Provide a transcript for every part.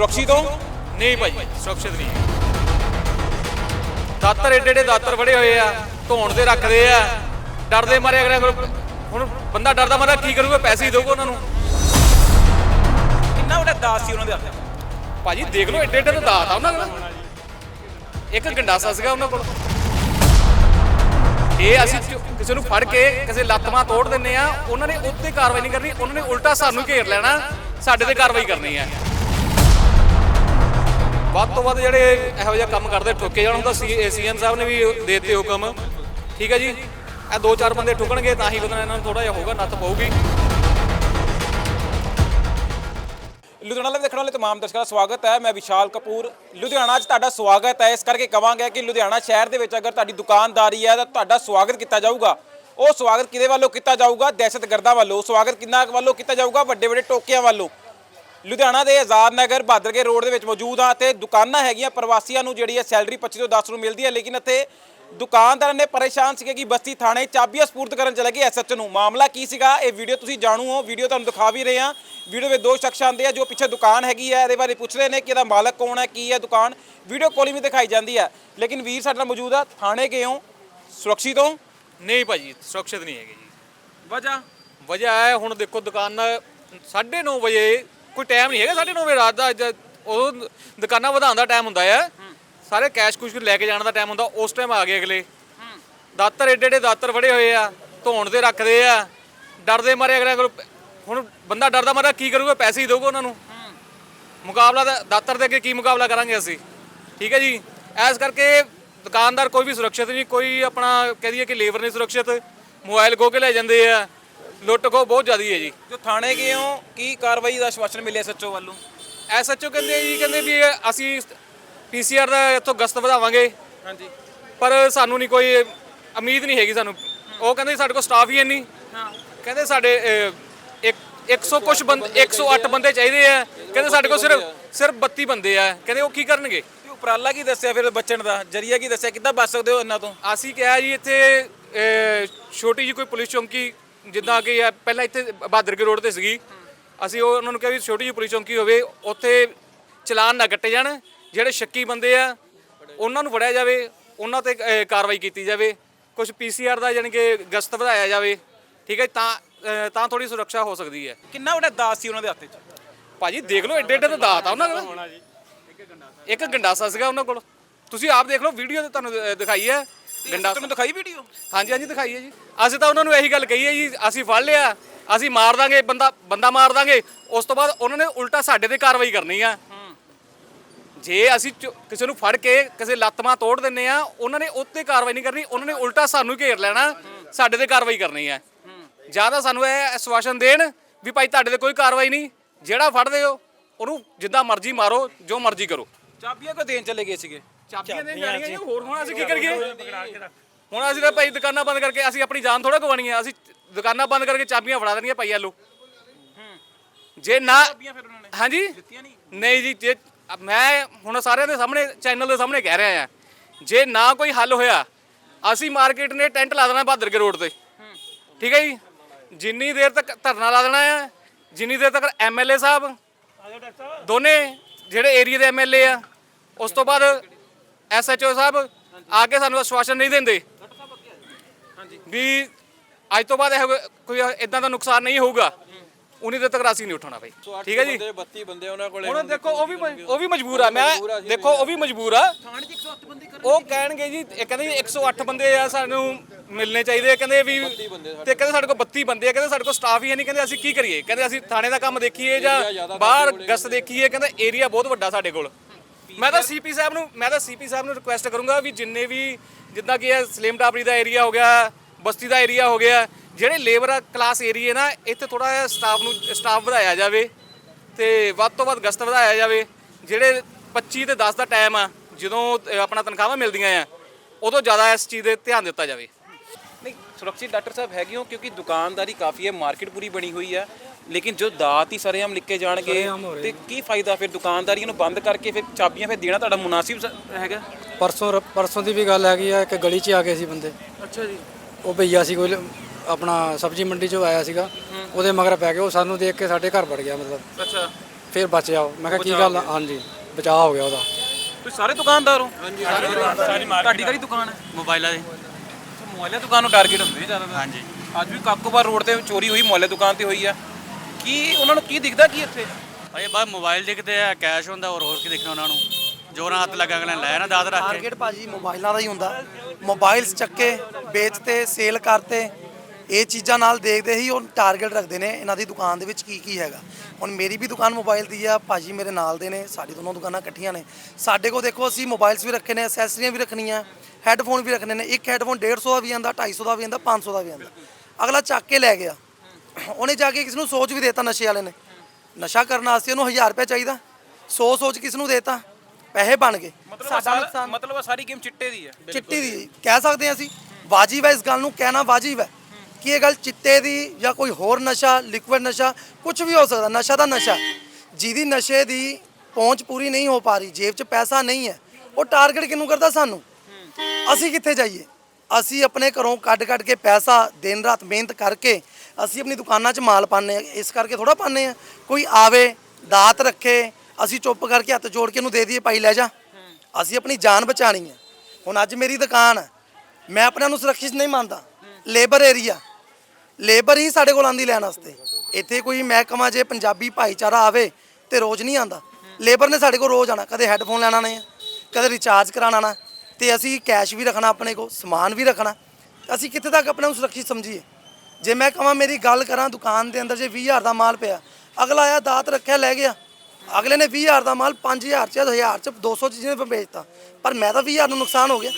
ਸੁਰੱਖਿਅਤ ਹੋ? ਨਹੀਂ ਭਾਈ ਸੁਰੱਖਿਅਤ ਨਹੀਂ। ਦਾਤਰ ਏਡੇ ਏਡੇ ਦਾਤਰ ਫੜੇ ਹੋਏ ਆ ਧੋਣ ਦੇ ਰੱਖਦੇ ਆ। ਡਰਦੇ ਮਾਰੇ ਅਗਲੇ ਕੋਲ ਹੁਣ ਬੰਦਾ ਡਰਦਾ ਮਾਰਾ ਕੀ ਕਰੂਗਾ ਪੈਸੇ ਹੀ ਦਊਗਾ ਉਹਨਾਂ ਨੂੰ। ਕਿੰਨਾ ਵੱਡਾ ਦਾਸ ਸੀ ਉਹਨਾਂ ਦੇ ਹੱਥ? ਭਾਜੀ ਦੇਖ ਲਓ ਏਡੇ ਏਡੇ ਤਾਂ ਦਾਤ ਆ ਉਹਨਾਂ ਕੋਲ ਇੱਕ ਗੰਡਾਸਾ ਸੀਗਾ ਉਹਨਾਂ ਕੋਲ। ਇਹ ਅਸੀਂ ਕਿਸੇ ਨੂੰ ਫੜ ਕੇ ਕਿਸੇ ਲੱਤਮਾਂ ਤੋੜ ਦਿੰਨੇ ਆ ਉਹਨਾਂ ਨੇ ਉੱਤੇ ਕਾਰਵਾਈ ਨਹੀਂ ਕਰਨੀ ਉਹਨਾਂ ਨੇ ਉਲਟਾ ਸਾਨੂੰ ਘੇਰ ਲੈਣਾ ਸਾਡੇ ਤੇ ਕਾਰਵਾਈ ਕਰਨੀ ਹੈ। ਵੱਧ ਤੋਂ ਵੱਧ ਜਿਹੜੇ ਇਹੋ ਜਿਹਾ ਕੰਮ ਕਰਦੇ, ਠੋਕੇ ਜਾਣ ਹੁੰਦਾ ਸੀਐਮ ਸਾਹਿਬ ਨੇ ਵੀ ਦੇ ਹੁਕਮ ਠੀਕ ਹੈ ਜੀ? ਇਹ ਦੋ ਚਾਰ ਬੰਦੇ ਠੁਕਣਗੇ, ਤਾਂ ਹੀ ਬੰਦਾ ਇਹਨਾਂ ਨੂੰ ਥੋੜਾ ਜਿਹਾ ਹੋਊਗਾ, ਨੱਥ ਪਊਗੀ। ਲੁਧਿਆਣਾ ਲਾਈਵ ਦੇਖਣ ਵਾਲੇ ਤਮਾਮ ਦਰਸ਼ਕਾਂ ਦਾ ਸਵਾਗਤ ਹੈ। ਮੈਂ ਵਿਸ਼ਾਲ ਕਪੂਰ। ਲੁਧਿਆਣਾ 'ਚ ਤੁਹਾਡਾ ਸਵਾਗਤ ਹੈ। ਇਸ ਕਰਕੇ ਕਵਾਂਗੇ ਕਿ ਲੁਧਿਆਣਾ ਸ਼ਹਿਰ ਦੇ ਵਿੱਚ ਅਗਰ ਤੁਹਾਡੀ ਦੁਕਾਨਦਾਰੀ ਹੈ, ਤਾਂ ਤੁਹਾਡਾ ਸਵਾਗਤ ਕੀਤਾ ਜਾਊਗਾ। ਉਹ ਸਵਾਗਤ ਕਿਹਦੇ ਵੱਲੋਂ ਕੀਤਾ ਜਾਊਗਾ? ਦਹਿਸ਼ਤਗਰਦਾਂ ਵੱਲੋਂ। ਸਵਾਗਤ ਕਿੰਨਾ ਵੱਲੋਂ ਕੀਤਾ ਜਾਊਗਾ? ਵੱਡੇ ਵੱਡੇ ਟੋਕਿਆਂ ਵੱਲੋਂ। ਲੁਧਿਆਣਾ ਦੇ ਆਜ਼ਾਦ ਨਗਰ ਬਾਦਰਕੇ ਰੋਡ ਦੇ ਵਿੱਚ ਮੌਜੂਦ ਆ ਤੇ ਦੁਕਾਨਾਂ ਹੈਗੀਆਂ ਪ੍ਰਵਾਸੀਆਂ ਨੂੰ ਜਿਹੜੀ ਹੈ ਸੈਲਰੀ 25 ਤੋਂ 10 ਨੂੰ ਮਿਲਦੀ ਹੈ ਲੇਕਿਨ ਇੱਥੇ ਦੁਕਾਨਦਾਰਾਂ ਨੇ ਪਰੇਸ਼ਾਨ ਸੀਗੇ ਕਿ ਬਸਤੀ ਥਾਣੇ ਚਾਬੀਆਂ ਸਪੂਰਦ ਕਰਨ ਚਲੇ ਗਏ ਐਸਐਚ ਨੂੰ। ਮਾਮਲਾ ਕੀ ਸੀਗਾ? ਇਹ ਵੀਡੀਓ ਤੁਸੀਂ ਜਾਣੂ ਹੋ। ਵੀਡੀਓ ਤੁਹਾਨੂੰ ਦਿਖਾ ਵੀ ਰਹੇ ਹਾਂ। ਵੀਡੀਓ ਵਿੱਚ ਦੋ ਸ਼ਖਸ ਆਉਂਦੇ ਆ ਜੋ ਪਿੱਛੇ ਦੁਕਾਨ ਹੈਗੀ ਹੈ ਇਹਦੇ ਬਾਰੇ ਪੁੱਛ ਰਹੇ ਨੇ ਕਿ ਇਹਦਾ ਮਾਲਕ ਕੌਣ ਹੈ ਕੀ ਹੈ ਦੁਕਾਨ। ਵੀਡੀਓ ਕਾਲਿੰਗ ਵੀ ਦਿਖਾਈ ਜਾਂਦੀ ਹੈ ਲੇਕਿਨ ਵੀਰ ਸਾਡੇ ਨਾਲ ਮੌਜੂਦ ਆ। ਥਾਣੇ ਗਏ ਹੋ। ਸੁਰੱਖਿਅਤ ਹੋ? ਨਹੀਂ ਭਾਜੀ ਸੁਰੱਖਿਅਤ ਨਹੀਂ ਹੈਗੇ ਜੀ। ਵਜ੍ਹਾ? ਵਜ੍ਹਾ ਹੈ ਹੁਣ ਦੇਖੋ ਦੁਕਾਨ 9:30 ਵਜੇ ਕੋਈ ਟਾਈਮ ਨਹੀਂ ਹੈਗਾ 9:30 ਵਜੇ ਰਾਤ ਦਾ ਜਦ ਉਹ ਦੁਕਾਨਾਂ ਵਧਾਉਣ ਦਾ ਟਾਈਮ ਹੁੰਦਾ ਆ। ਸਾਰੇ ਕੈਸ਼ ਕੁਸ਼ ਲੈ ਕੇ ਜਾਣ ਦਾ ਟਾਈਮ ਹੁੰਦਾ, ਉਸ ਟਾਈਮ ਆ ਗਏ ਅਗਲੇ। ਦਾਤਰ ਏਡੇ ਏਡੇ ਦਾਤਰ ਫੜੇ ਹੋਏ ਆ, ਧੋਣ ਦੇ ਰੱਖਦੇ ਆ, ਡਰਦੇ ਮਾਰੇ ਅਗਲੇ ਕੋਲ, ਹੁਣ ਬੰਦਾ ਡਰਦਾ ਮਾਰਾ ਕੀ ਕਰੂਗਾ, ਪੈਸੇ ਹੀ ਦਊਗਾ ਉਹਨਾਂ ਨੂੰ। ਮੁਕਾਬਲਾ ਤਾਂ ਦਾਤਰ ਦੇ ਅੱਗੇ ਕੀ ਮੁਕਾਬਲਾ ਕਰਾਂਗੇ ਅਸੀਂ? ਠੀਕ ਹੈ ਜੀ? ਐਸ ਕਰਕੇ ਦੁਕਾਨਦਾਰ ਕੋਈ ਵੀ ਸੁਰੱਖਿਅਤ ਨਹੀਂ, ਕੋਈ ਆਪਣਾ ਕਹਿ ਦਈਏ ਕਿ ਲੇਬਰ ਨਹੀਂ ਸੁਰੱਖਿਅਤ ਮੋਬਾਈਲ ਖੋ ਕੇ ਲੈ ਜਾਂਦੇ ਆ। ਲੁੱਟ ਖੋ ਬਹੁਤ ਜ਼ਿਆਦੀ ਹੈ ਜੀ। ਜੋ ਥਾਣੇ ਗਏ ਹੋ ਕੀ ਕਾਰਵਾਈ ਦਾ ਆਸ਼ਵਾਸਨ ਮਿਲਿਆ ਸੱਚੋ ਵੱਲੋਂ? ਐਸਐਚਓ ਕਹਿੰਦੇ ਜੀ ਕਹਿੰਦੇ ਵੀ ਇਹ ਅਸੀਂ ਪੀਸੀਆਰ ਦਾ ਇੱਥੋਂ ਗਸਤ ਵਧਾਵਾਂਗੇ। ਹਾਂਜੀ। ਪਰ ਸਾਨੂੰ ਨਹੀਂ ਕੋਈ ਉਮੀਦ ਨਹੀਂ ਹੈਗੀ ਸਾਨੂੰ। ਉਹ ਕਹਿੰਦੇ ਸਾਡੇ ਕੋਲ ਸਟਾਫ ਹੀ ਨਹੀਂ। ਹਾਂ। ਕਹਿੰਦੇ ਸਾਡੇ ਅਹ, ਇੱਕ 100 ਕੁਛ ਬੰਦੇ 108 ਬੰਦੇ ਚਾਹੀਦੇ ਆ। ਕਹਿੰਦੇ ਸਾਡੇ ਕੋਲ ਸਿਰਫ ਸਿਰਫ 32 ਬੰਦੇ ਆ। ਕਹਿੰਦੇ ਉਹ ਕੀ ਕਰਨਗੇ? ਉਪਰਾਲਾ ਕੀ ਦੱਸਿਆ ਫਿਰ ਬਚਣ ਦਾ? ਜਰੀਆ ਕੀ ਦੱਸਿਆ? ਕਿੱਦਾਂ ਬਚ ਸਕਦੇ ਹੋ ਇਹਨਾਂ ਤੋਂ? ਅਸੀਂ ਕਿਹਾ ਜੀ ਇੱਥੇ ਅਹ, ਛੋਟੀ ਜੀ ਕੋਈ ਪੁਲਿਸ ਚੌਂਕੀ ਜਿੱਦਾਂ ਕਿ ਇਹ ਪਹਿਲਾਂ ਇੱਥੇ ਬਹਾਦਰਕੇ ਰੋਡ ਤੇ ਸੀਗੀ। ਅਸੀਂ ਉਹ ਉਹਨਾਂ ਨੂੰ ਕਿਹਾ ਵੀ ਛੋਟੀ ਜੀ ਪੁਲਿਸ ਚੌਂਕੀ ਹੋਵੇ ਉੱਥੇ ਚਲਾਨ ਨਾ ਕੱਟੇ ਜਾਣ ਜਿਹੜੇ ਸ਼ੱਕੀ ਬੰਦੇ ਆ ਉਹਨਾਂ ਨੂੰ ਫੜਿਆ ਜਾਵੇ ਉਹਨਾਂ ਤੇ ਅਹ, ਕਾਰਵਾਈ ਕੀਤੀ ਜਾਵੇ ਕੁਝ ਪੀਸੀਆਰ ਦਾ ਯਾਨੀ ਕਿ ਗਸ਼ਤ ਵਧਾਇਆ ਜਾਵੇ ਠੀਕ ਹੈ ਜੀ, ਤਾਂ ਅਹ, ਤਾਂ ਥੋੜੀ ਸੁਰੱਖਿਆ ਹੋ ਸਕਦੀ ਹੈ। ਕਿੰਨਾ ਵੱਡਾ ਦਾਸ ਸੀ ਉਹਨਾਂ ਦੇ ਹੱਥ 'ਚ ਭਾਜੀ ਦੇਖ ਲਓ ਏਡੇ ਏਡੇ ਤਾਂ ਦਾਤ ਆ ਉਹਨਾਂ ਕੋਲ ਇੱਕ ਗੰਡਾਸਾ ਸੀਗਾ ਉਹਨਾਂ ਕੋਲ। ਤੁਸੀਂ ਆਪ ਦੇਖ ਲਓ ਵੀਡੀਓ ਤੇ ਤੁਹਾਨੂੰ ਦਿਖਾਈ ਹੈ। ਗੰਡਾਸਾ ਤੁਹਾਨੂੰ ਦਿਖਾਈ ਵੀਡੀਓ ਹਾਂਜੀ ਹਾਂਜੀ ਦਿਖਾਈ ਹੈ ਜੀ। ਅਸੀਂ ਤਾਂ ਉਹਨਾਂ ਨੂੰ ਇਹੀ ਗੱਲ ਕਹੀ ਹੈ ਜੀ ਅਸੀਂ ਫੜ ਲਿਆ ਅਸੀਂ ਮਾਰ ਦਾਂਗੇ ਬੰਦਾ ਬੰਦਾ ਮਾਰ ਦਾਂਗੇ। ਉਸ ਤੋਂ ਬਾਅਦ ਉਹਨਾਂ ਨੇ ਉਲਟਾ ਸਾਡੇ ਤੇ ਕਾਰਵਾਈ ਕਰਨੀ ਆ। ਜੇ ਅਸੀਂ ਚ- ਕਿਸੇ ਨੂੰ ਫੜ ਕੇ ਕਿਸੇ ਲੱਤਮਾਂ ਤੋੜ ਦਿੰਨੇ ਆ ਉਹਨਾਂ ਨੇ ਉੱਤੇ ਕਾਰਵਾਈ ਨਹੀਂ ਕਰਨੀ ਉਹਨਾਂ ਨੇ ਉਲਟਾ ਸਾਨੂੰ ਘੇਰ ਲੈਣਾ ਸਾਡੇ ਤੇ ਕਾਰਵਾਈ ਕਰਨੀ ਹੈ ਜ਼ਿਆਦਾ ਸਾਨੂੰ ਇਹ ਆਸ਼ਵਾਸਨ ਦੇਣ ਵੀ ਭਾਈ ਤੁਹਾਡੇ ਤੇ ਕੋਈ ਕਾਰਵਾਈ ਨਹੀਂ ਜਿਹੜਾ ਫੜਦੇ ਹੋ ਉਹਨੂੰ ਜਿੱਦਾਂ ਮਰਜ਼ੀ ਮਾਰੋ ਜੋ ਮਰਜ਼ੀ ਕਰੋ। ਚਾਬੀਆਂ ਕੋ ਦੇਣ ਚਲੇ ਗਏ ਸੀਗੇ? ਚਾਬੀਆਂ ਦੇ ਜਾਣੀਆਂ ਜੀ। ਹੋਰ ਹੁਣ ਅਸੀਂ ਕੀ ਕਰੀਏ? ਹੁਣ ਅਸੀਂ ਤਾਂ ਭਾਈ ਦੁਕਾਨਾਂ ਬੰਦ ਕਰਕੇ ਅਸੀਂ ਆਪਣੀ ਜਾਨ ਥੋੜਾ ਗਵਾਣੀ ਆ ਅਸੀਂ ਦੁਕਾਨਾਂ ਬੰਦ ਕਰਕੇ ਚਾਬੀਆਂ ਫੜਾ ਦੇਣੀਆਂ ਭਾਈ ਲੋ ਜੇ ਨਾ ਹਾਂਜੀ? ਨਹੀਂ। ਜੀ ਜੇ ਮੈਂ ਹੁਣ ਸਾਰਿਆਂ ਦੇ ਸਾਹਮਣੇ ਚੈਨਲ ਦੇ ਸਾਹਮਣੇ ਕਹਿ ਰਿਹਾ ਆ। ਜੇ ਨਾ ਕੋਈ ਹੱਲ ਹੋਇਆ ਅਸੀਂ ਮਾਰਕੀਟ ਨੇ ਟੈਂਟ ਲਾ ਦੇਣਾ ਬਹਾਦਰ ਕੇ ਰੋਡ ਤੇ। ਠੀਕ ਹੈ ਜੀ? ਜਿੰਨੀ ਦੇਰ ਤੱਕ ਧਰਨਾ ਲਾ ਦੇਣਾ ਆ ਜਿੰਨੀ ਦੇਰ ਤੱਕ ਐਮਐਲਏ ਸਾਹਿਬ ਦੋਨੇ ਜਿਹੜੇ ਏਰੀਆ ਦੇ ਐਮਐਲਏ ਆ ਉਸ ਤੋਂ ਬਾਅਦ ਐਸਐਚਓ ਸਾਹਿਬ ਆ ਕੇ ਸਾਨੂੰ ਆਸ਼ਵਾਸਨ ਨਹੀਂ ਦਿੰਦੇ। ਵੀ ਅੱਜ ਤੋਂ ਬਾਅਦ ਇਹ ਕੋਈ ਇਦਾਂ ਦਾ ਨੁਕਸਾਨ ਨਹੀਂ ਹੋਊਗਾ। ਉਨੀ ਦੇਰ ਤੱਕ ਰਾਸੀ ਨਹੀਂ ਉਠਾਉਣਾ ਭਾਈ ਠੀਕ ਹੈ ਜੀ? 32 ਬੰਦੇ ਉਹਨਾਂ ਕੋਲੇ ਹੁਣ ਦੇਖੋ ਉਹ ਵੀ ਉਹ ਵੀ ਮਜਬੂਰ ਆ। ਮੈਂ ਦੇਖੋ ਉਹ ਵੀ ਮਜਬੂਰ ਆ। ਥਾਣੇ 'ਚ 108 ਬੰਦੇ ਕਰ ਉਹ ਕਹਿਣਗੇ ਜੀ ਇਹ ਕਹਿੰਦੇ ਜੀ 108 ਬੰਦੇ ਆ ਸਾਨੂੰ ਮਿਲਣੇ ਚਾਹੀਦੇ ਆ। ਕਹਿੰਦੇ ਵੀ ਤੇ ਕਹਿੰਦੇ ਸਾਡੇ ਕੋਲ 32 ਬੰਦੇ ਆ। ਕਹਿੰਦੇ ਸਾਡੇ ਕੋਲ ਸਟਾਫ ਹੀ ਹੈ ਨਹੀਂ। ਕਹਿੰਦੇ ਅਸੀਂ ਕੀ ਕਰੀਏ? ਕਹਿੰਦੇ ਅਸੀਂ ਥਾਣੇ ਦਾ ਕੰਮ ਦੇਖੀਏ ਜਾਂ ਬਾਹਰ ਗਸਤ ਦੇਖੀਏ। ਕਹਿੰਦੇ ਏਰੀਆ ਬਹੁਤ ਵੱਡਾ ਸਾਡੇ ਕੋਲ। ਮੈਂ ਤਾਂ ਸੀਪੀ ਸਾਹਿਬ ਨੂੰ ਮੈਂ ਤਾਂ ਸੀਪੀ ਸਾਹਿਬ ਨੂੰ ਰਿਕੁਐਸਟ ਕਰੂੰਗਾ ਵੀ ਜਿੰਨੇ ਵੀ ਜਿੱਦਾਂ ਕਿ ਇਹ ਸਲੇਮ ਟਾਪਰੀ ਦਾ ਏਰੀਆ ਹੋ ਗਿਆ ਬਸਤੀ ਦਾ ਏਰੀਆ ਹੋ ਗਿਆ ਜਿਹੜੇ ਲੇਬਰ ਕਲਾਸ ਏਰੀਆ ਨਾ ਇੱਥੇ ਥੋੜਾ ਜਿਹਾ ਸਟਾਫ ਨੂੰ ਸਟਾਫ ਵਧਾਇਆ ਜਾਵੇ ਤੇ ਵੱਧ ਤੋਂ ਵੱਧ ਗਸਤ ਵਧਾਇਆ ਜਾਵੇ। ਜਿਹੜੇ 25 ਤੇ 10 ਦਾ ਟਾਈਮ ਆ ਜਦੋਂ ਅ, ਆਪਣਾ ਤਨਖਾਹਾਂ ਮਿਲਦੀਆਂ ਆ ਉਦੋਂ ਜ਼ਿਆਦਾ ਇਸ ਚੀਜ਼ ਦੇ ਧਿਆਨ ਦਿੱਤਾ ਜਾਵੇ। ਨਹੀਂ ਸੁਰੱਖਿਅਤ ਡਾਕਟਰ ਸਾਹਿਬ ਹੈਗੇ ਹੋ ਕਿਉਂਕਿ ਦੁਕਾਨਦਾਰੀ ਕਾਫੀ ਹੈ ਮਾਰਕੀਟ ਪੂਰੀ ਬਣੀ ਹੋਈ ਹੈ। ਲੇਕਿਨ ਜੋ ਦਾਤ ਹੀ ਸਰੇਆਮ ਲਿਖ ਕੇ ਜਾਣਗੇ ਤੇ ਕੀ ਫਾਇਦਾ ਫਿਰ ਦੁਕਾਨਦਾਰੀਆਂ ਨੂੰ ਬੰਦ ਕਰਕੇ ਫਿਰ ਚਾਬੀਆਂ ਫਿਰ ਦੇਣਾ ਤੁਹਾਡਾ ਮੁਨਾਸਿਬ ਹੈਗਾ? ਪਰਸੋਂ ਰ- ਪਰਸੋਂ ਦੀ ਵੀ ਗੱਲ ਹੈਗੀ ਆ ਕਿ ਗਲੀ 'ਚ ਆ ਗਏ ਸੀ ਬੰਦੇ। ਅੱਛਾ ਜੀ। ਉਹ ਭਈਆ ਸੀ ਕੋਈ ਲ- ਆਪਣਾ ਸਬਜ਼ੀ ਮੰਡੀ 'ਚੋਂ ਆਇਆ ਸੀਗਾ। ਉਹਦੇ ਮਗਰ ਪੈ ਗਏ ਉਹ ਸਾਨੂੰ ਦੇਖ ਕੇ ਸਾਡੇ ਘਰ ਵੜ ਗਿਆ ਮਤਲਬ। ਅੱਛਾ। ਫਿਰ ਬਚਿਆ ਉਹ ਮੈਂ ਕਿਹਾ ਕੀ ਗੱਲ ਆ? ਹਾਂਜੀ ਬਚਾਅ ਹੋ ਗਿਆ ਉਹਦਾ। ਤੁਸੀਂ ਸਾਰੇ ਦੁਕਾਨਦਾਰ ਹੋ? ਹਾਂਜੀ ਸਾਰੀ ਤੁਹਾਡੀ ਕਿਹੜੀ ਦੁਕਾਨ ਹੈ ਮੋਬਾਈਲਾਂ ਦੇ ਮੋਬਾਈਲ ਦੁਕਾਨ ਨੂੰ ਟਾਰਗੇਟ ਹੁੰਦੇ ਜ਼ਿਆਦਾ ਹਾਂਜੀ। ਅੱਜ ਵੀ ਕਾਕੋਬਾਰ ਰੋਡ ਤੇ ਚੋਰੀ ਹੋਈ ਮੋਬਾਈਲ ਦੁਕਾਨ ਤੇ ਹੋਈ ਆ। ਕੀ ਉਹਨਾਂ ਨੂੰ ਕੀ ਦਿਖਦਾ ਕੀ ਇੱਥੇ? ਭਾਈ ਬਸ ਮੋਬਾਈਲ ਦਿਖਦੇ ਆ ਕੈਸ਼ ਹੁੰਦਾ ਹੋਰ ਹੋਰ ਕੀ ਦਿਖਣਾ ਉਹਨਾਂ ਨੂੰ? ਜੋਰਾਂ ਹੱਥ ਲੱਗਾ ਅਗਲੇ ਲੈ ਨਾ ਦਾਦ ਰੱਖ ਕੇ। ਟਾਰਗੇਟ ਭਾਜੀ ਮੋਬਾਈਲਾਂ ਦਾ ਹੀ ਹੁੰਦਾ। ਮੋਬਾਈਲਸ ਚੱਕੇ ਵੇਚਤੇ ਸੇਲ ਕਰਤੇ। ਇਹ ਚੀਜ਼ਾਂ ਨਾਲ ਦੇਖਦੇ ਹੀ ਉਹ ਟਾਰਗੇਟ ਰੱਖਦੇ ਨੇ ਇਹਨਾਂ ਦੀ ਦੁਕਾਨ ਦੇ ਵਿੱਚ ਕੀ ਕੀ ਹੈਗਾ। ਹੁਣ ਮੇਰੀ ਵੀ ਦੁਕਾਨ ਮੋਬਾਈਲ ਦੀ ਆ ਭਾਜੀ ਮੇਰੇ ਨਾਲ ਦੇ ਨੇ ਸਾਡੀ ਦੋਨੋਂ ਦੁਕਾਨਾਂ ਇਕੱਠੀਆਂ ਨੇ। ਸਾਡੇ ਕੋਲ ਦੇਖੋ ਅਸੀਂ ਮੋਬਾਈਲਸ ਵੀ ਰੱਖੇ ਨੇ ਐਕਸੈਸਰੀਆਂ ਵੀ ਰੱਖਣੀਆਂ ਹੈੱਡਫੋਨ ਵੀ ਰੱਖਣੇ ਨੇ। ਇੱਕ ਹੈੱਡਫੋਨ 150 ਦਾ ਵੀ ਆਂਦਾ 250 ਦਾ ਵੀ ਆਂਦਾ 500 ਦਾ ਵੀ ਆਂਦਾ। ਅਗਲਾ ਚੱਕ ਕੇ ਲੈ ਗਿਆ। ਉਹਨੇ ਜਾ ਕੇ ਕਿਸ ਨੂੰ ਸੋਚ ਵੀ ਦੇਤਾ ਨਸ਼ੇ ਵਾਲੇ ਨੇ। ਨਸ਼ਾ ਕਰਨ ਵਾਸਤੇ ਉਹਨੂੰ 1000 ਰੁਪਏ ਚਾਹੀਦਾ। 100 ਸੋਚ ਕਿਸ ਨੂੰ ਦੇਤਾ। ਪੈਸੇ ਬਣ ਗਏ। ਮਤਲਬ ਸਾਡਾ ਸਾਰਾ- ਨੁਕਸਾਨ ਮਤਲਬ ਆਹ ਸਾਰੀ ਗੇਮ ਚਿੱਟੇ ਦੀ ਹੈ। ਚਿੱਟੀ ਦੀ ਕਹਿ ਸਕਦੇ ਹਾਂ ਅਸੀਂ ਵਾਜਿਬ ਹੈ ਇਸ ਗੱਲ ਨੂੰ ਕਹਿਣਾ ਵਾਜਿਬ ਹੈ ਕਿ ਇਹ ਗੱਲ ਚਿੱਟੇ ਦੀ ਜਾਂ ਕੋਈ ਹੋਰ ਨਸ਼ਾ ਲਿਕਵਿਡ ਨਸ਼ਾ ਕੁਝ ਵੀ ਹੋ ਸਕਦਾ ਨਸ਼ਾ ਦਾ ਨਸ਼ਾ। ਜਿਹਦੀ ਨਸ਼ੇ ਦੀ ਪਹੁੰਚ ਪੂਰੀ ਨਹੀਂ ਹੋ ਪਾ ਰਹੀ ਜੇਬ 'ਚ ਪੈਸਾ ਨਹੀਂ ਹੈ ਉਹ ਟਾਰਗੇਟ ਕਿਹਨੂੰ ਕਰਦਾ ਸਾਨੂੰ? ਅਸੀਂ ਕਿੱਥੇ ਜਾਈਏ? ਅਸੀਂ ਆਪਣੇ ਘਰੋਂ ਕੱਢ ਕੱਢ ਕੇ ਪੈਸਾ ਦਿਨ ਰਾਤ ਮਿਹਨਤ ਕਰਕੇ ਅਸੀਂ ਆਪਣੀ ਦੁਕਾਨਾਂ 'ਚ ਮਾਲ ਪਾਉਂਦੇ ਆ ਇਸ ਕਰਕੇ ਥੋੜਾ ਪਾਉਂਦੇ ਆ ਕੋਈ ਆਵੇ, ਦਾਤ ਰੱਖੇ, ਅਸੀਂ ਚੁੱਪ ਕਰਕੇ ਹੱਥ ਜੋੜ ਕੇ ਉਹਨੂੰ ਦੇ ਦਈਏ, ਭਾਈ ਲੈ ਜਾ। ਅਸੀਂ ਆਪਣੀ ਜਾਨ ਬਚਾਣੀ ਹੈ। ਹੁਣ ਅੱਜ ਮੇਰੀ ਦੁਕਾਨ ਹੈ ਮੈਂ ਆਪਣੇ ਨੂੰ ਸੁਰੱਖਿਅਤ ਨਹੀਂ ਮੰਨਦਾ। Labour area. ਲੇਬਰ ਹੀ ਸਾਡੇ ਕੋਲ ਆਂਦੀ ਲੈਣ ਵਾਸਤੇ। ਇੱਥੇ ਕੋਈ ਮਹਿਕਮਾ ਜੇ ਪੰਜਾਬੀ ਭਾਈਚਾਰਾ ਆਵੇ ਤੇ ਰੋਜ਼ ਨਹੀਂ ਆਂਦਾ ਲੇਬਰ ਨੇ ਸਾਡੇ ਕੋਲ ਰੋਜ਼ ਆਣਾ ਕਦੇ ਹੈੱਡਫੋਨ ਲੈਣਾ ਨੇ ਕਦੇ ਰਿਚਾਰਜ ਕਰਾਉਣਾ ਨਾ ਤੇ ਅਸੀਂ ਕੈਸ਼ ਵੀ ਰੱਖਣਾ ਆਪਣੇ ਕੋਲ, ਸਮਾਨ ਵੀ ਰੱਖਣਾ। ਅਸੀਂ ਕਿੱਥੇ ਤੱਕ ਆਪਣੇ ਨੂੰ ਸੁਰੱਖਿਅਤ ਸਮਝੀਏ? ਜੇ ਮੈਂ ਕਹਾਂ ਮੇਰੀ ਗੱਲ ਕਰਾਂ ਦੁਕਾਨ ਦੇ ਅੰਦਰ, ਜੇ 20000 ਦਾ ਮਾਲ ਪਿਆ, ਅਗਲਾ ਆਇਆ ਦਾਤ ਰੱਖਿਆ, ਲੈ ਗਿਆ। ਅਗਲੇ ਨੇ 20000 ਦਾ ਮਾਲ 5000 ਚ 1000 ਚ 200 ਚ ਜਿਹਨੇ ਵੇਚਤਾ ਪਰ ਮੈਂ ਤਾਂ 20000 ਨੂੰ ਨੁਕਸਾਨ ਹੋ ਗਿਆ।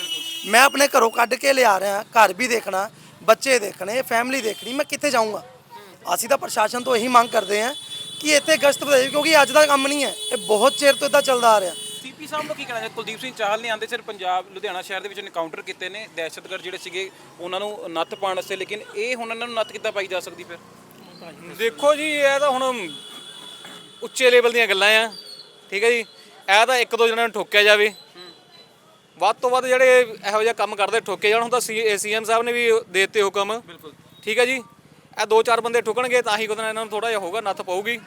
ਮੈਂ ਆਪਣੇ ਘਰੋਂ ਕੱਢ ਕੇ ਲਿਆ ਰਿਹਾ, ਘਰ ਵੀ ਦੇਖਣਾ, ਬੱਚੇ ਦੇਖਣੇ ਫੈਮਿਲੀ ਦੇਖਣੀ, ਮੈਂ ਕਿੱਥੇ ਜਾਊਂਗਾ? ਅਸੀਂ ਤਾਂ ਪ੍ਰਸ਼ਾਸਨ ਤੋਂ ਇਹੀ ਮੰਗ ਕਰਦੇ ਹਾਂ ਕਿ ਇੱਥੇ ਗਸ਼ਤ ਵਧਾਈ, ਕਿਉਂਕਿ ਅੱਜ ਦਾ ਕੰਮ ਨਹੀਂ ਹੈ। ਇਹ ਬਹੁਤ ਚਿਰ ਤੋਂ ਇਦਾਂ ਚੱਲਦਾ ਆ ਰਿਹਾ। ਸੀਪੀ ਸਾਹਿਬ ਨੂੰ ਕੀ ਕਹਿਣਾ ਚਾਹੀਦਾ ਕੁਲਦੀਪ ਸਿੰਘ ਚਾਹਲ ਨੇ ਆਂਦੇ ਸਿਰ ਪੰਜਾਬ ਲੁਧਿਆਣਾ ਸ਼ਹਿਰ ਦੇ ਵਿੱਚ ਐਨਕਾਊਂਟਰ ਕੀਤੇ ਨੇ ਦਹਿਸ਼ਤਗਰਦ ਜਿਹੜੇ ਸੀਗੇ ਉਹਨਾਂ ਨੂੰ ਨੱਥ ਪਾਉਣ ਵਾਸਤੇ ਲੇਕਿਨ ਇਹ ਹੁਣ ਇਹਨਾਂ ਨੂੰ ਨੱਥ ਕਿੱਦਾਂ ਪਾਈ ਜਾ ਸਕਦੀ ਫਿਰ? ਦੇਖੋ ਜੀ ਇਹ ਤਾਂ ਹੁਣ ਉੱਚੇ ਲੈਵਲ ਦੀਆਂ ਗੱਲਾਂ ਆ ਠੀਕ ਹੈ ਜੀ? ਇਹ ਤਾਂ ਇੱਕ ਦੋ ਜਣਿਆਂ ਨੂੰ ਠੋਕਿਆ ਜਾਵੇ। ਵੱਧ ਤੋਂ ਵੱਧ ਜਿਹੜੇ ਇਹੋ ਜਿਹਾ ਕੰਮ ਕਰਦੇ ਠੋਕੇ ਜਾਣ ਹੁੰਦਾ ਸੀਐਮ ਸਾਹਿਬ ਨੇ ਵੀ ਦੇ ਦਿੱਤੇ ਹੁਕਮ। ਬਿਲਕੁਲ। ਠੀਕ ਹੈ ਜੀ? ਇਹ ਦੋ ਚਾਰ ਬੰਦੇ ਠੁਕਣਗੇ ਤਾਂ ਹੀ ਕੋਦਨਾ ਇਹਨਾਂ ਨੂੰ ਥੋੜਾ ਜਿਹਾ ਹੋਊਗਾ ਨੱਥ ਪਊਗੀ।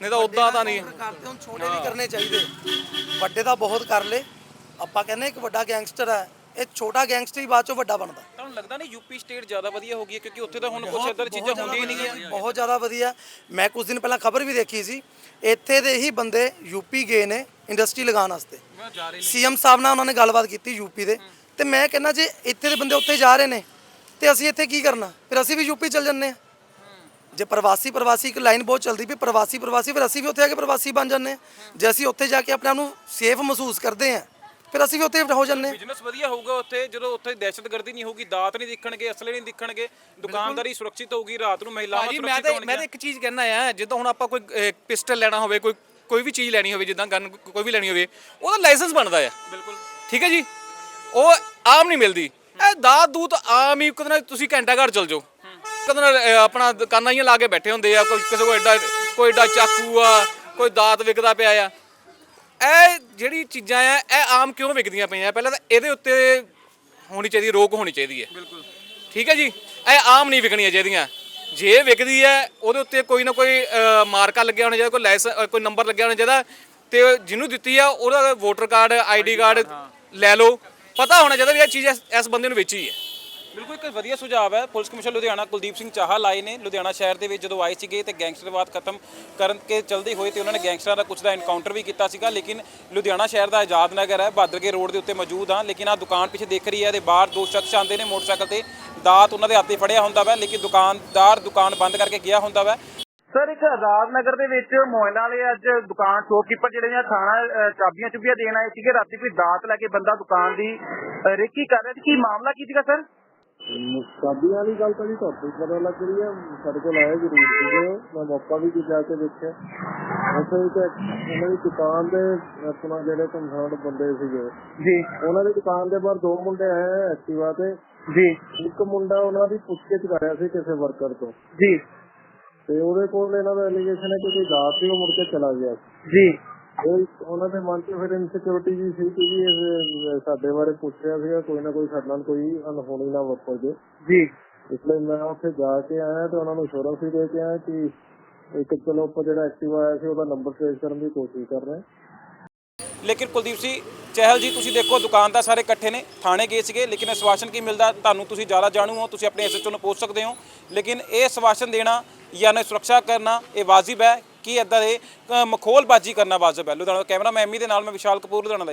ਨਹੀਂ ਤਾਂ ਉਦਾਂ ਤਾਂ ਨਹੀਂ। ਕਰਦੇ ਹੁਣ ਛੋਟੇ ਵੀ ਕਰਨੇ ਚਾਹੀਦੇ। ਵੱਡੇ ਤਾਂ ਬਹੁਤ ਕਰ ਲੇ। ਆਪਾਂ ਕਹਿੰਦੇ ਇੱਕ ਵੱਡਾ ਗੈਂਗਸਟਰ ਹੈ ਇਹ ਛੋਟਾ ਗੈਂਗਸਟਰ ਹੀ ਬਾਅਦ ਚੋਂ ਵੱਡਾ ਬਣਦਾ। ਤੁਹਾਨੂੰ ਲੱਗਦਾ ਨਹੀਂ ਯੂਪੀ ਸਟੇਟ ਜ਼ਿਆਦਾ ਵਧੀਆ ਹੋ ਗਈ ਹੈ ਕਿਉਂਕਿ ਉੱਥੇ ਤਾਂ ਹੁਣ ਕੁਝ ਇਦਾਂ ਚੀਜ਼ਾਂ ਹੁੰਦੀਆਂ ਹੀ ਨਹੀਂ। ਹੈ ਬਹੁਤ ਜ਼ਿਆਦਾ ਵਧੀਆ। ਮੈਂ ਕੁਝ ਦਿਨ ਪਹਿਲਾਂ ਖਬਰ ਵੀ ਦੇਖੀ ਸੀ ਇੱਥੇ ਦੇ ਹੀ ਬੰਦੇ ਯੂਪੀ ਗਏ ਨੇ ਇੰਡਸਟਰੀ ਲਗਾਉਣ ਵਾਸਤੇ। ਸੀਐਮ ਸਾਹਿਬ ਨਾਲ ਉਹਨਾਂ ਨੇ ਗੱਲਬਾਤ ਕੀਤੀ ਯੂਪੀ ਦੇ। ਤੇ ਮੈਂ ਕਹਿੰਦਾ ਜੇ ਇੱਥੇ ਦੇ ਬੰਦੇ ਉੱਥੇ ਜਾ ਰਹੇ ਨੇ ਤੇ ਅਸੀਂ ਇੱਥੇ ਕੀ ਕਰਨਾ? ਫਿਰ ਅਸੀਂ ਵੀ ਯੂਪੀ ਚੱਲ ਜੰਨੇ ਆ ਜੇ ਪ੍ਰਵਾਸੀ ਪ੍ਰਵਾਸੀ ਇੱਕ ਲਾਈਨ ਬਹੁਤ ਚੱਲਦੀ ਵੀ ਪ੍ਰਵਾਸੀ ਪ੍ਰਵਾਸੀ ਫਿਰ ਅਸੀਂ ਵੀ ਉੱਥੇ ਆ ਕੇ ਪ੍ਰਵਾਸੀ ਬਣ ਜੰਨੇ ਆ ਜੇ ਅਸੀਂ ਉੱਥੇ ਜਾ ਕੇ ਆਪਣੇ ਆਪ ਨੂੰ ਸੇਫ ਮਹਿਸੂਸ ਕਰਦੇ ਆ ਫਿਰ ਅਸੀਂ ਵੀ ਉੱਥੇ ਹੋ ਜੰਨੇ ਆ ਬਿਜ਼ਨਸ ਵਧੀਆ ਹੋਊਗਾ ਉੱਥੇ ਜਦੋਂ ਉੱਥੇ ਦਹਿਸ਼ਤਗਰਦੀ ਨਹੀਂ ਹੋਊਗੀ ਦਾਤ ਨਹੀਂ ਦਿਖਣਗੇ ਅਸਲੇ ਨਹੀਂ ਦਿਖਣਗੇ ਦੁਕਾਨਦਾਰੀ ਸੁਰੱਖਿਤ ਹੋਊਗੀ ਰਾਤ ਨੂੰ ਮਹਿਲਾਵਾਂ ਭਾਜੀ ਮੈਂ ਸੁਰੱਖਿਤ ਤਾਂ ਮੈਂ ਹੋਣਗੀਆਂ। ਤਾਂ ਇੱਕ ਚੀਜ਼ ਕਹਿਣਾ ਆ ਜਦੋਂ ਹੁਣ ਆਪਾਂ ਕੋਈ ਪਿਸਟਲ ਲੈਣਾ ਹੋਵੇ ਕੋਈ ਕੋਈ ਵੀ ਚੀਜ਼ ਲੈਣੀ ਹੋਵੇ ਜਿੱਦਾਂ ਗਨ ਕੋਈ ਵੀ ਲੈਣੀ ਹੋਵੇ ਉਹਦਾ ਲਾਇਸੈਂਸ ਬਣਦਾ ਆ। ਬਿਲਕੁਲ। ਠੀਕ ਹੈ ਜੀ? ਉਹ ਆਮ ਨਹੀਂ ਮਿਲਦੀ। ਇਹ ਦਾਤ ਦੂਤ ਆਮ ਹੀ ਨਾਲ ਤੁਸੀਂ ਘੰਟਾ ਘਰ ਚਲ ਜਾਓ। ਕਦੇ ਨਾਲ ਆਪਣਾ ਦੁਕਾਨਾਂ ਹੀ ਲਾ ਕੇ ਬੈਠੇ ਹੁੰਦੇ ਆ ਕੋਈ ਕਿਸੇ ਕੋਲ ਐਡਾ ਕੋਈ ਐਡਾ ਚਾਕੂ ਆ ਕੋਈ ਦਾਤ ਵਿਕਦਾ ਪਿਆ ਆ। ਇਹ ਜਿਹੜੀ ਚੀਜ਼ਾਂ ਆ ਇਹ ਆਮ ਕਿਉਂ ਵਿਕਦੀਆਂ ਪਈਆਂ? ਪਹਿਲਾਂ ਤਾਂ ਇਹਦੇ ਉੱਤੇ ਹੋਣੀ ਚਾਹੀਦੀ ਰੋਕ ਹੋਣੀ ਚਾਹੀਦੀ ਹੈ। ਬਿਲਕੁਲ। ਠੀਕ ਹੈ ਜੀ? ਇਹ ਆਮ ਨਹੀਂ ਵਿਕਣੀਆਂ ਚਾਹੀਦੀਆਂ। ਜੇ ਵਿਕਦੀ ਹੈ ਉਹਦੇ ਉੱਤੇ ਕੋਈ ਨਾ ਕੋਈ ਮਾਰਕਾ ਲੱਗਿਆ ਹੋਣਾ ਚਾਹੀਦਾ ਕੋਈ ਲਾਇਸੈਂਸ ਕੋਈ ਨੰਬਰ ਲੱਗਿਆ ਹੋਣਾ ਚਾਹੀਦਾ ਤੇ ਜਿਹਨੂੰ ਦਿੱਤੀ ਆ ਉਹਦਾ ਵੋਟਰ ਕਾਰਡ ਆਈਡੀ ਕਾਰਡ ਲੈ ਲਓ। ਪਤਾ ਹੋਣਾ ਚਾਹੀਦਾ ਵੀ ਇਹ ਚੀਜ਼ ਇਸ- ਇਸ ਬੰਦੇ ਨੂੰ ਵੇਚੀ ਹੈ। ਬਿਲਕੁਲ ਇੱਕ ਵਧੀਆ ਸੁਝਾਅ ਹੈ। ਪੁਲਿਸ ਕਮਿਸ਼ਨਰ ਲੁਧਿਆਣਾ ਕੁਲਦੀਪ ਸਿੰਘ ਚਾਹਲ ਆਏ ਨੇ। ਲੁਧਿਆਣਾ ਸ਼ਹਿਰ ਦੇ ਵਿੱਚ ਜਦੋਂ ਆਏ ਸੀਗੇ ਤੇ ਗੈਂਗਸਟਰਵਾਦ ਖਤਮ ਕਰਨ ਕੇ ਚਲਦੇ ਹੋਏ ਤੇ ਉਹਨਾਂ ਨੇ ਗੈਂਗਸਟਰਾਂ ਦਾ ਕੁਝ ਦਾ ਐਨਕਾਊਂਟਰ ਵੀ ਕੀਤਾ ਸੀਗਾ। ਲੇਕਿਨ ਲੁਧਿਆਣਾ ਸ਼ਹਿਰ ਦਾ ਆਜ਼ਾਦ ਨਗਰ ਹੈ। ਬਾਦਰਕੇ ਰੋਡ ਦੇ ਉੱਤੇ ਮੌਜੂਦ ਆ ਲੇਕਿਨ ਆ ਦੁਕਾਨ ਪਿੱਛੇ ਦੇਖ ਰਹੀ ਹੈ ਤੇ ਬਾਹਰ ਦੋ ਸ਼ਖਸ ਆਉਂਦੇ ਨੇ। ਮੋਟਰਸਾਈਕਲ ਤੇ ਦਾਤ ਉਹਨਾਂ ਦੇ ਹੱਥੇ ਫੜਿਆ ਹੁੰਦਾ ਵਾ। ਲੇਕਿਨ ਦੁਕਾਨਦਾਰ ਦੁਕਾਨ ਬੰਦ ਕਰਕੇ ਗਿਆ ਹੁੰਦਾ ਵਾ। ਸਰ, ਇੱਕ ਆਜ਼ਾਦ ਨਗਰ ਦੇ ਵਿੱਚ ਮੋਇਲਾ ਵਾਲੇ ਅੱਜ ਦੁਕਾਨ ਸ਼ੋਪਕੀਪਰ ਜਿਹੜੇ ਨੇ ਥਾਣਾ ਚਾਬੀਆਂ ਚੁਬੀਆਂ ਦੇਣ ਆਏ ਸੀਗੇ। ਰਾਤੀ ਕੋਈ ਦਾਤ ਲੈ ਕੇ ਬੰਦਾ ਦੁਕਾਨ ਦੀ ਰੇਕੀ ਕਰ ਰਿਹਾ ਸੀ। ਕੀ ਮਾਮਲਾ ਕੀ ਸੀਗਾ, ਸਰ? ਸ਼ਾਦੀ ਵਾਲੀ ਗੱਲ ਤਾਂ ਜੀ ਤੁਹਾਨੂੰ ਪਤਾ ਲੱਗ ਰਹੀ ਹੈ ਸਾਡੇ ਕੋਲ ਆਏ ਜ਼ਰੂਰ ਸੀਗੇ। ਮੈਂ ਮੌਕਾ ਵੀ ਜਾ ਕੇ ਦੇਖਿਆ। ਅਸਲ ਵਿੱਚ ਉਹਨਾਂ ਦੀ ਦੁਕਾਨ ਦੇ ਆਪਣਾ ਜਿਹੜੇ ਕੰਸਰਨ ਬੰਦੇ ਸੀਗੇ ਜੀ। ਉਹਨਾਂ ਦੀ ਦੁਕਾਨ ਦੇ ਬਾਹਰ ਦੋ ਮੁੰਡੇ ਆਏ ਐਕਟਿਵਾ ਤੇ। ਜੀ। ਇੱਕ ਮੁੰਡਾ ਉਹਨਾਂ ਦੀ ਪੁੱਛਗਿੱਛ ਕਰ ਰਿਹਾ ਸੀ ਕਿਸੇ ਵਰਕਰ ਤੋਂ। ਜੀ। ਤੇ ਉਹਦੇ ਕੋਲ ਇਹਨਾਂ ਦਾ ਐਲੀਗੇਸ਼ਨ ਹੈ ਕਿ ਕੋਈ ਦਾਤ ਸੀ ਉਹ ਮੁੜ ਕੇ ਚਲਾ ਗਿਆ ਜੀ। ਉਹ ਉਹਨਾਂ ਦੇ ਮਨ 'ਚ ਫਿਰ ਇਨਸਿਕਿਉਰਿਟੀ ਜੀ ਸੀ ਕਿ ਜੀ ਇਹ ਸਾਡੇ ਬਾਰੇ ਪੁੱਛ ਰਿਹਾ ਸੀਗਾ ਕੋਈ ਨਾ ਕੋਈ ਸਾਡੇ ਨਾਲ ਕੋਈ ਅਨਹੋਣੀ ਨਾ ਵਾਪਰ ਜੇ। ਜੀ। ਇਸ ਲਈ ਮੈਂ ਉੱਥੇ ਜਾ ਕੇ ਆਇਆ ਤੇ ਉਹਨਾਂ ਨੂੰ ਸ਼ੋਰਮ ਵੀ ਦੇ ਕੇ ਆਇਆ ਕਿ ਇੱਕ ਚਲੋ ਆਪਾਂ ਜਿਹੜਾ ਐਕਟਿਵਾ ਆਇਆ ਸੀ ਉਹਦਾ ਨੰਬਰ ਟ੍ਰੇਸ ਕਰਨ ਦੀ ਕੋਸ਼ਿਸ਼ ਕਰ ਰਹੇ ਹਾਂ। ਲੇਕਿਨ ਕੁਲਦੀਪ ਸਿੰਘ ਚਹਿਲ ਜੀ ਤੁਸੀਂ ਦੇਖੋ ਦੁਕਾਨਦਾਰ ਸਾਰੇ ਇਕੱਠੇ ਨੇ ਥਾਣੇ ਗਏ ਸੀਗੇ ਲੇਕਿਨ ਅਸਵਾਸ਼ਨ ਕੀ ਮਿਲਦਾ? ਤੁਹਾਨੂੰ ਤੁਸੀਂ ਜ਼ਿਆਦਾ ਜਾਣੂ ਹੋ ਤੁਸੀਂ ਆਪਣੇ ਐਸਐਚਓ ਨੂੰ ਪੁੱਛ ਸਕਦੇ ਹੋ। ਲੇਕਿਨ ਇਹ ਅਸਵਾਸ਼ਨ ਦੇਣਾ ਜਾਂ ਨਾ ਸੁਰੱਖਿਆ ਕਰਨਾ ਇਹ ਵਾਜਿਬ ਹੈ ਕਿ ਇਦਾਂ ਦੇ ਅ, ਮਖੌਲਬਾਜ਼ੀ ਕਰਨਾ ਵਾਜਿਬ ਹੈ? ਲੁਧਿਆਣਾ ਕੈਮਰਾ ਮੈਂ ਐਮੀ ਦੇ ਨਾਲ ਮੈਂ ਵਿਸ਼ਾਲ ਕਪੂਰ ਲੁਧਿਆਣਾ ਦਾ